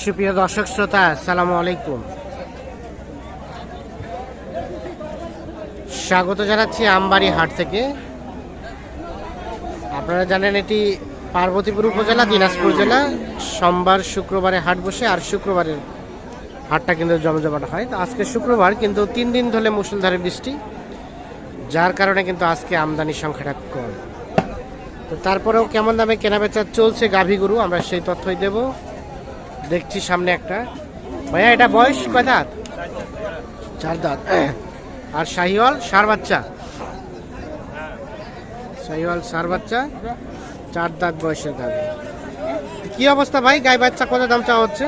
সুপ্রিয় দর্শক শ্রোতা, আসসালামু আলাইকুম। স্বাগত জানাচ্ছি আমবাড়ি হাট থেকে। আপনারা জানেন এটি পার্বতীপুর উপজেলা, দিনাজপুর জেলা। সোমবার শুক্রবারে হাট বসে, আর শুক্রবারের হাটটা কিন্তু জমজমাট হয়। তো আজকে শুক্রবার, কিন্তু তিন দিন ধরে মুসুলধারে বৃষ্টি, যার কারণে কিন্তু আজকে আমদানি সংখ্যাটা কম। তো তারপরেও কেমন দামে কেনাবেচা চলছে গাভী গরু? আমরা সেই তথ্যই দেব। দেখছি সামনে একটা। ভাইয়া এটা বয়স কয় দাঁত? চার দাঁত। আর শাহিওয়াল সার বাচ্চা? শাহিওয়াল সার বাচ্চা চার দাঁত বয়সের গাভী। কি অবস্থা ভাই? গাই বাচ্চা কত দাম চাওয়া হচ্ছে?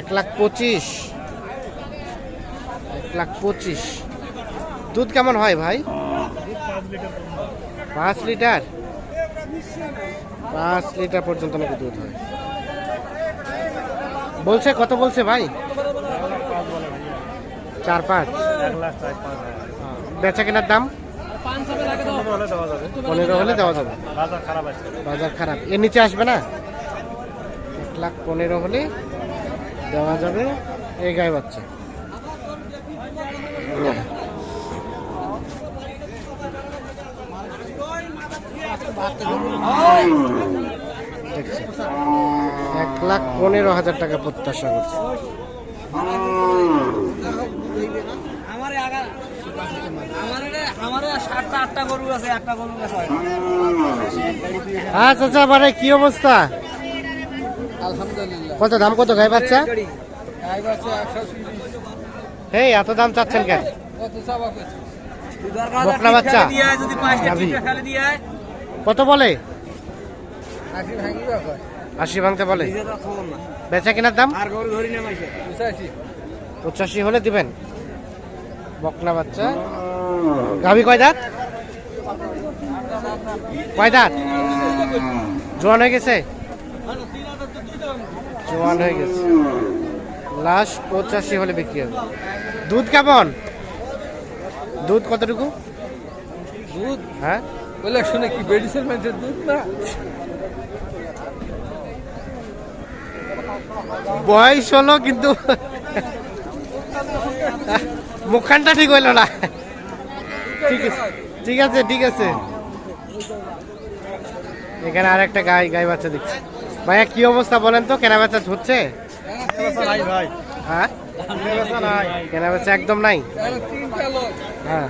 এক লাখ পঁচিশ। এক লাখ পঁচিশ। দুধ কেমন হয় ভাই? পাঁচ লিটার পাঁচ লিটার? পর্যন্ত নাকি দুধ হয়? বলছে কত বলছে ভাই? চার পাঁচ। বেচা কেনার দাম? পনেরো হলে দেওয়া যাবে। বাজার খারাপ। এর নিচে আসবে না? এক লাখ পনেরো হলে দেওয়া যাবে। এই গায়ে বাচ্চা। এক লাখ পনেরো হাজার টাকা প্রত্যাশা করছে। আমারে আগা আমারে আমারে সাতটা আটটা গরু আছে একটা গরু আছে। আচ্ছা আচ্ছা মানে কি অবস্থা? কত দাম কত গাই বাচ্চা? হেই এত দাম চাচ্ছেন কেন? বকনা বাচ্চা? কত বলে? আশি ভাঙতে বলে। বেচা কেনার দাম? পঁচাশি। হলে দিবেন। বকনা বাচ্চা। গাভী কয় দাঁত? কয় দাঁত? জোয়ান হয়ে গেছে? জোয়ান হয়ে গেছে। লাস্ট পঁচাশি হলে বিক্রি হবে। দুধ কেমন? দুধ কতটুকু? দুধ? হ্যাঁ? বলে, শুনে কি মেডিসিন মেডিসিন দুধ না? বয়স হলো কিন্তু মুখখানটা ঠিক হইল না। ঠিক আছে ঠিক আছে ঠিক আছে। এখানে আর একটা গাই গাই বাচ্চা দেখছি। ভাইয়া, কি অবস্থা বলেন তো, কেনা বেচা হচ্ছে? হ্যাঁ? কেনা বেচা একদম নাই? হ্যাঁ।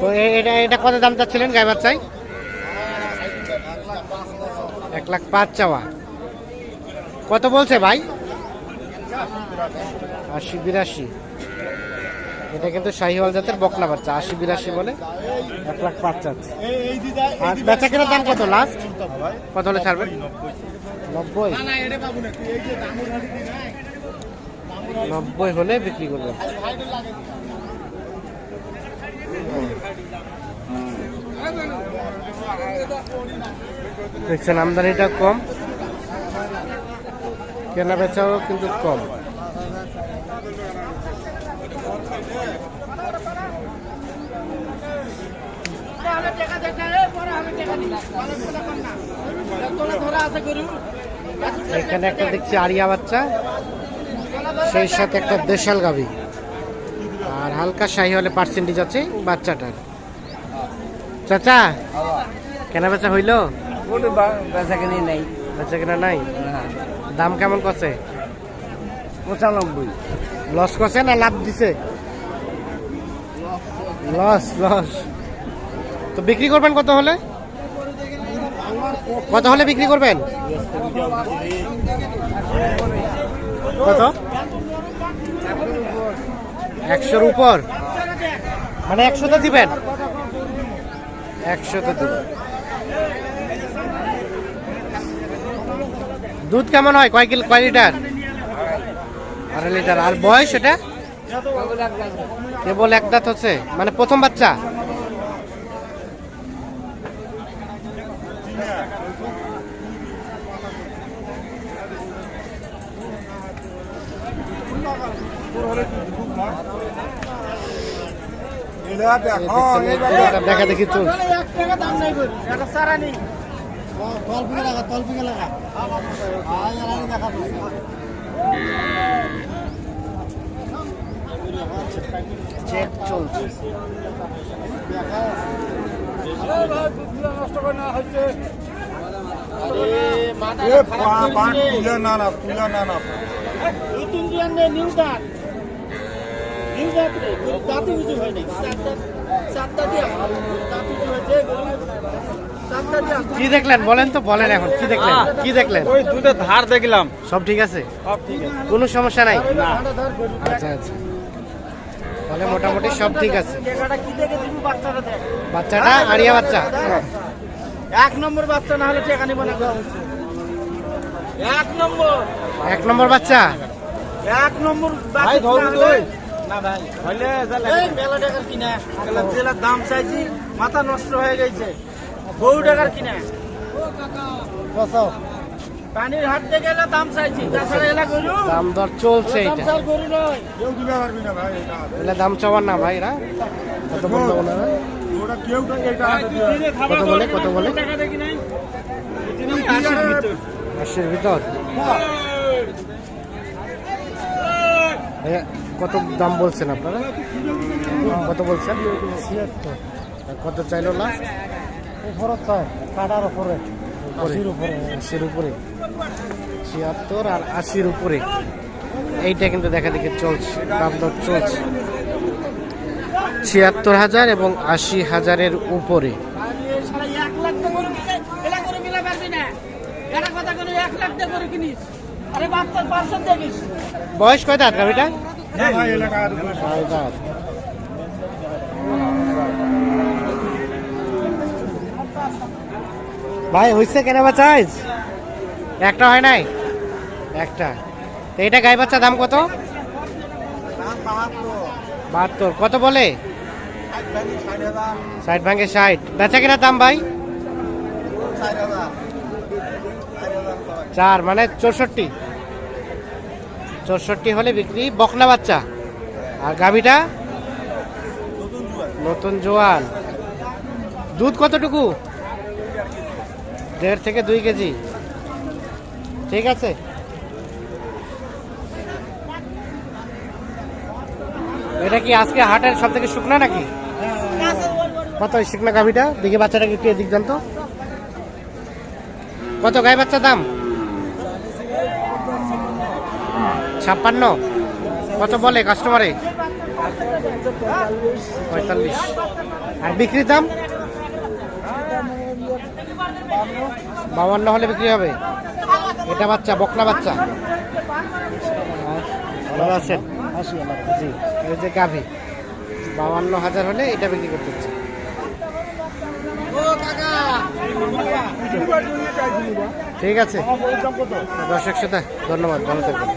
তো এটা এটা কত দাম চাচ্ছিলেন গাই বাচ্চাই এক লাখ পাঁচ চাওয়া। কত বলছে ভাই? আশি বিরাশি। এটা কিন্তু শাহিওয়াল জাতের বকলা বাচ্চা, আশি বিরাশি বলে এক লাখ পাঁচ চাচ্ছে। আর বেচা কেনার দাম কত লাস্ট কত হলে ছাড়বেন? নব্বই। নব্বই হলে বিক্রি করবেন। দেখছেন, আমদানিটা কম। কেনা বেচাও কিন্তু কম। এখানে একটা দেখছি আরিয়া বাচ্চা, সেই সাথে একটা দেশাল গাভী। আর হালকা শাহি হলে পার্সেন্টেজ আছে বাচ্চাটার। চাচা কেনা বেচা হইল বেচা কিনে নেই। বেচা কেনা নাই? দাম কেমন কছে? পঁচানব্বই। লস কছে না লাভ দিছে? লস লস তো বিক্রি করবেন কত হলে? কত হলে বিক্রি করবেন? কত? একশোর উপর? মানে একশোতে দিবেন? একশোতে দিবেন। দুধ কেমন হয়? কয় কিলো কয় লিটার? আড়াই লিটার। আর বয়স এটা? কেবল এক দাঁত হচ্ছে। মানে প্রথম বাচ্চা এটা দেখো দেখা দেখি চলছে দাম নাই করি এটা সারা নেই তলপিকে লাগা তলপিকে লাগা আয় আমি দেখা চেক চলছে নষ্ট করে নেওয়া হচ্ছে না না না না। নতুন নিউ দাঁত। দাঁত উঁচু হয় নাই চারটা চারটা দিয়ে দাঁত উঁচু হয়েছে কি দেখলেন? বলেন তো বলেন এখন কি দেখলেন? কি দেখলেন? ওই দুধের ধার দেখলাম। সব ঠিক আছে? সব ঠিক আছে। কোনো সমস্যা নাই? না। আচ্ছা আচ্ছা। তাহলে মোটামুটি সব ঠিক আছে। বাচ্চাটা আরিয়া বাচ্চা? এক নম্বর বাচ্চা না হলে টাকা নিব না এক নম্বর। এক নম্বর বাচ্চা? এক নম্বর ভাই ধরু তুই না ভাই? হইলে মেলা টাকার কিনা? জেলার দাম চাইছি মাথা নষ্ট হয়ে গেছে। বহু টাকার কিনা? পানির হাট থেকে এলা দাম চাইছি তাছাড়া এলা গরু? দাম দর চলছে দাম এটা গরু নয়। কেউ দিতে পারবি না ভাই এটা এগুলা দাম চাওয়ার না ভাই এরা কত বলল ওনারা? ওটা কেউ তো এইটা হাতে দিবে। কত বলে কত বলে? টাকা দেখি নাই। আশির ভিতর। কত দাম বলছেন আপনারা? কত বলছেন? কত চাইলো লাস্ট উপরে কাটার উপরে আশির উপরে। আশির উপরে। ছিয়াত্তর আর আশির উপরে। এইটা কিন্তু দেখা দেখে চলছে দাম দর চলছে। ছিয়াত্তর হাজার এবং আশি হাজারের উপরে। বয়স কয় দাঁত গাভিটা ভাই হয়েছে কেন বাচ্চা আজ একটা হয় নাই? একটা। তো এটা গাই বাচ্চা দাম কত? বাহাত্তর। কত বলে? ষাট ভাঙে ষাট। বেচা কিনা দাম ভাই? চার মানে চৌষট্টি। চৌষট্টি হলে বিক্রি, বকনা বাচ্চা। আর গাভিটা? নতুন জোয়ান। দুধ কতটুকু? দেড় থেকে দুই কেজি। ঠিক আছে। এটা কি আজকে হাটের সব থেকে শুকনা নাকি? কত শুকনা গাভিটা? দেখি বাচ্চাটাকে একটু এদিক দেন তো। কত গায়ে বাচ্চা দাম? ছাপ্পান্ন। কত বলে কাস্টমারে পঁয়তাল্লিশ। আর বিক্রির দাম? বাউান্ন হলে বিক্রি হবে। এটা বাচ্চা বকলা বাচ্চা। ভালো গাভি। হাজার হলে এটা বিক্রি করতে হচ্ছে। ঠিক আছে। দর্শক শ্রোতা, ধন্যবাদ। ভালো থাকবেন।